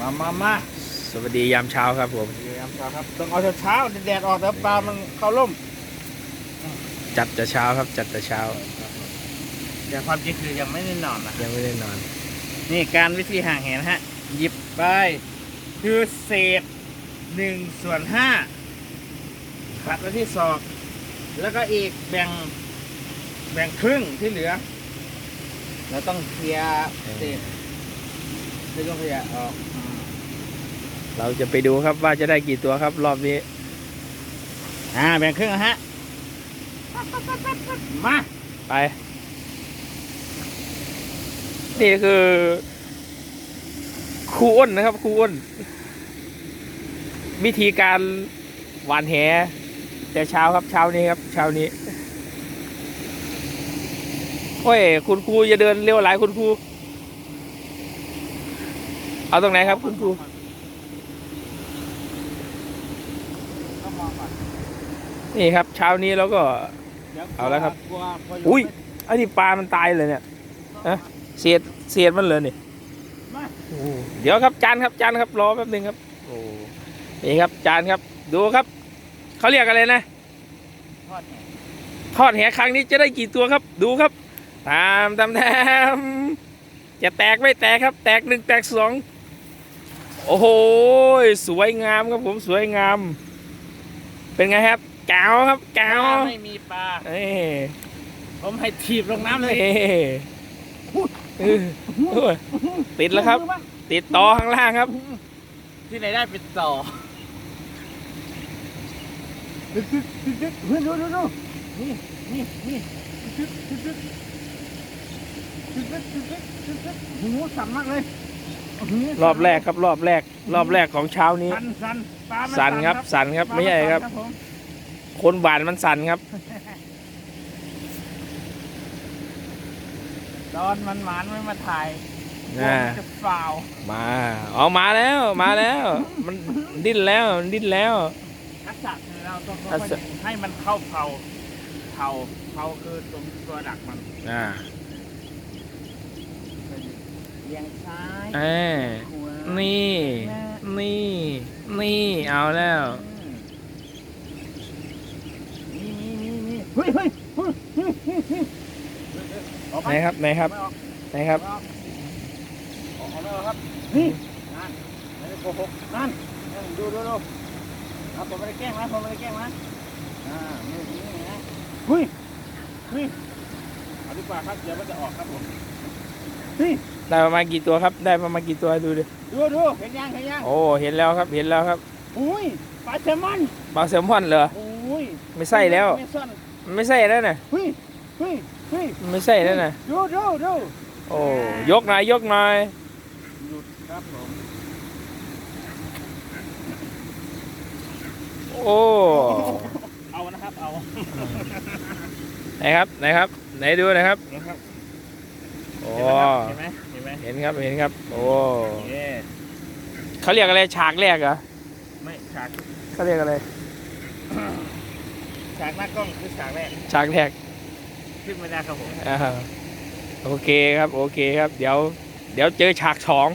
มามามาสวัสดียามเช้าครับผมเดี๋ยวครับครับต้องเอาเช้าๆแดดออกแต่ปลามันเข้าร่ม จัดแต่เช้าครับจัดแต่เช้าแต่ความจริงคือยังไม่ได้นอนนะยังไม่ได้นอน นี่การวิธีห่างเห็นฮะ หยิบไปคือเศษหนึ่งส่วนห้าขัดไว้ที่ศอก แล้วก็อีกแบ่งแบ่งครึ่งที่เหลือเราต้องเคลียร์เศษไม่ต้องขยะออก เราจะไปดูครับว่าจะได้กี่ตัวครับ รอบนี้ อ่าแบ่งครึ่งนะฮะ มา ไป นี่คือครูอ้นนะครับครูอ้น วิธีการหวานแห แต่เช้าครับเช้านี้ครับเช้านี้ โอ้ย คุณครูอย่าเดินเร็วหลายคุณครู เอาตรงไหนครับคุณครู ต้องมองก่อ นนี่ครับ เช้านี้แล้วก็ดี๋ยเอาแล้วครับกลัวกลัวอุ้ยไอ้นี่ปลามันตายเลยเนี่ยฮะเสียดเสียดมันเลยนี่มาโอ้เดี๋ยวครับจานครับจานครับรอแป๊บหนึงครับโอ้นี่ครับจานครับ ดูครับ เขาเรียกอะไรนะ ทอดแหทอดแหครั้งนี้จะได้กี่ตัวครับ ดูครับ ตามตามตามจะแตกไม่แตกครับ แตกหนึ่งแตกสองโอ้โห สวยงามครับผมสวยงาม เป็นไงครับแก้วครับแก้วถ้าไม่มีปลาเอ้ยผมให้ถีบลงน้ำเลยเอ้ยเออโอ้ยติดแล้วครับ ติดต่อข้างล่างครับ ที่ไหนได้เป็นต่อดึกดึกดึกดึกเฮ้ยดูดูดูนี่นี่นี่ดึกดึกดึกดึกดึกดึกดึกดึกดึกโอ้โหสั่นมากเลยโโห รอบแรกครับรอบแรก รอบแรกของเช้านี้ สั่นสั่นปลามันสั่นครับสั่นครับไม่ใช่ครับผมคนหวานมันสั่นครับ ตอนมันหมานไม่มาถ่ายน่าจะเปล่ามาออกมาแล้วมาแล้ว มันดิ้นแล้วมันดิ้นแล้ว ทักษะคือเราต้องทักษะ ให้มันเข้าเผาเผาเผาคือตรงตัวดักมัน อ่า เลี้ยงซ้ายเออขวานี่ นี่ นี่เอาแล้ว นี่นี่นี่นี่เฮ้ยเฮ้ยเฮ้ยเฮ้ยเฮ้ยเฮ้ยออกไหนมาครับไหนครับไม่ออกไหนครับ ออกออกไม่ออกครับนี่นั่นไม่ได้โกหกนั่นนั่นดูดูดูเอาผมไม่ได้แกล้งนะผมไม่ได้แกล้งนะอ่านี่นี่นะเฮ้ยเฮ้ยเอาดีกว่าครับเดี๋ยวมันจะออกครับผมเฮ้ย ได้ประมาณกี่ตัวครับ ได้ประมาณกี่ตัวดูดิดูดูเห็นยังเห็นยังโอ้เห็นแล้วครับเห็นแล้วครับอุ้ยปลาแซลมอนปลาแซลมอนเหรออุ้ยไม่ใช่แล้วไม่ซ่อนมันไม่ใช่แล้วนะเฮ้ยเฮ้ยเฮ้ยมันไม่ใช่แล้วนะดูดูดูโอ้ยกหน่อยยกหน่อยหยุดครับผมโอ้เอานะครับเอาไหนครับไหนครับ ไหนดูหนะครับนะครับโอ้เห็นไหมเห็น ไหมเห็นครับเห็นครับ โอ้เขาเรียกอะไรฉากแรกเหรอไม่ฉากเขาเรียกอะไรฉากหน้ากล้องคือฉากแรกฉากแรกขึ้นมาได้ครับผมโอเคครับ โอเคครับ เดี๋ยว เดี๋ยวเจอฉากสอง